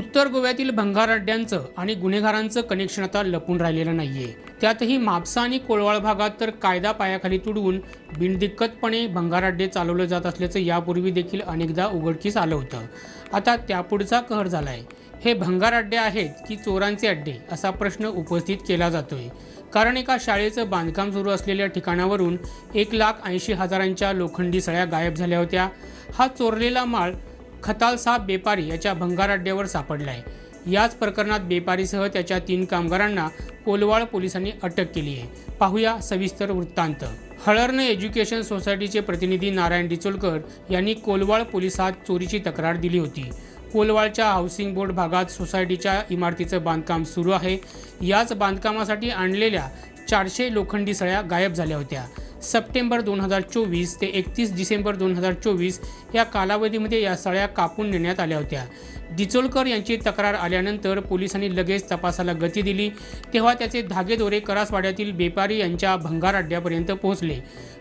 उत्तर गोव्यातील भंगार अड्ड्यांचं आणि गुन्हेगारांचं कनेक्शन आता लपून राहिलेलं नाहीये. त्यातही म्हापसा आणि कोळवाळ भागात तर कायदा पायाखाली तुडवून बिनदिक्कतपणे भंगार अड्डे चालवलं जात असल्याचं यापूर्वी देखील अनेकदा उघडकीस आलं होतं. आता त्यापुढचा कहर झालाय. हे भंगार अड्डे आहेत की चोरांचे अड्डे असा प्रश्न उपस्थित केला जातोय. कारण एका शाळेचं बांधकाम सुरू असलेल्या ठिकाणावरून एक लाख ऐंशी हजारांच्या लोखंडी सळ्या गायब झाल्या होत्या. हा चोरलेला माळ खतालसाब बेपारी याच्या भंगार अड्ड्यावर सापडला आहे याच प्रकरणात बेपारीसह त्याच्या तीन कामगारांना कोलवाळ पोलिसांनी अटक केली आहे. पाहूया सविस्तर वृत्तांत. हळर्न एज्युकेशन सोसायटीचे प्रतिनिधी नारायण डिचोलकर यांनी कोलवाळ पोलिसात चोरीची तक्रार दिली होती. कोलवाळच्या हाऊसिंग बोर्ड भागात सोसायटीच्या इमारतीचं बांधकाम सुरू आहे. याच बांधकामासाठी आणलेल्या चारशे लोखंडी सळ्या गायब झाल्या होत्या. सप्टेंबर दोन हजार चोवीस ते एकतीस डिसेंबर दोन हजार चोवीस या कालावधीमध्ये या सळ्या कापून नेण्यात आल्या होत्या. डिचोलकर यांची तक्रार आल्यानंतर पोलिसांनी लगेच तपासाला गती दिली. तेव्हा त्याचे धागेदोरे करासवाड्यातील बेपारी यांच्या भंगार अड्ड्यापर्यंत पोहोचले.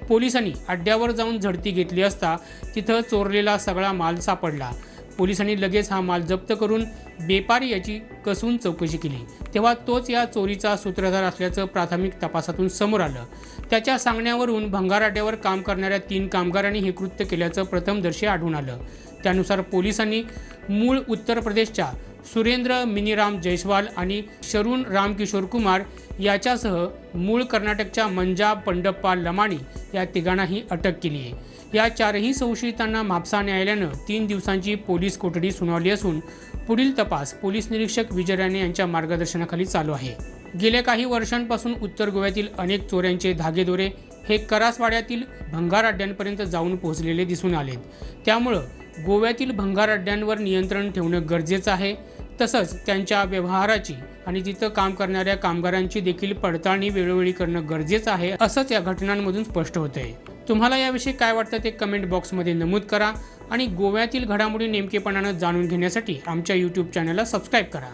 पोलिसांनी अड्ड्यावर जाऊन झडती घेतली असता तिथं चोरलेला सगळा माल सापडला. पोलिसांनी लगेच हा माल जप्त करून बेपारी याची कसून चौकशी केली. तेव्हा तोच या चोरीचा सूत्रधार असल्याचं प्राथमिक तपासातून समोर आलं. त्याच्या सांगण्यावरून भंगार काम करणाऱ्या तीन कामगारांनी हे कृत्य केल्याचं प्रथमदर्शी आढळून आलं. त्यानुसार पोलिसांनी मूळ उत्तर प्रदेशच्या सुरेंद्र मिनीराम जयस्वाल आणि शरुण रामकिशोर कुमार याच्यासह मूळ कर्नाटकच्या मंजा पंडप्पा लमाणी या तिघांनाही अटक केली आहे. या चारही संशयितांना म्हापसा न्यायालयानं तीन दिवसांची पोलीस कोठडी सुनावली असून पुढील तपास पोलीस निरीक्षक विजय राणे यांच्या मार्गदर्शनाखाली चालू आहे. गेल्या काही वर्षांपासून उत्तर गोव्यातील अनेक चोऱ्यांचे धागेदोरे हे करासवाड्यातील भंगार अड्ड्यांपर्यंत जाऊन पोहोचलेले दिसून आलेत. त्यामुळं गोव्यातील भंगार अड्ड्यांवर नियंत्रण ठेवणं गरजेचं आहे. तसंच त्यांच्या व्यवहाराची आणि तिथं काम करणाऱ्या कामगारांची देखील पडताळणी वेळोवेळी करणं गरजेचं आहे असंच या घटनांमधून स्पष्ट होतंय. तुम्हाला याविषयी काय वाटतं ते कमेंट बॉक्समध्ये नमूद करा आणि गोव्यातील घडामोडी नेमकेपणानं जाणून घेण्यासाठी आमच्या यूट्यूब चॅनलला सबस्क्राईब करा.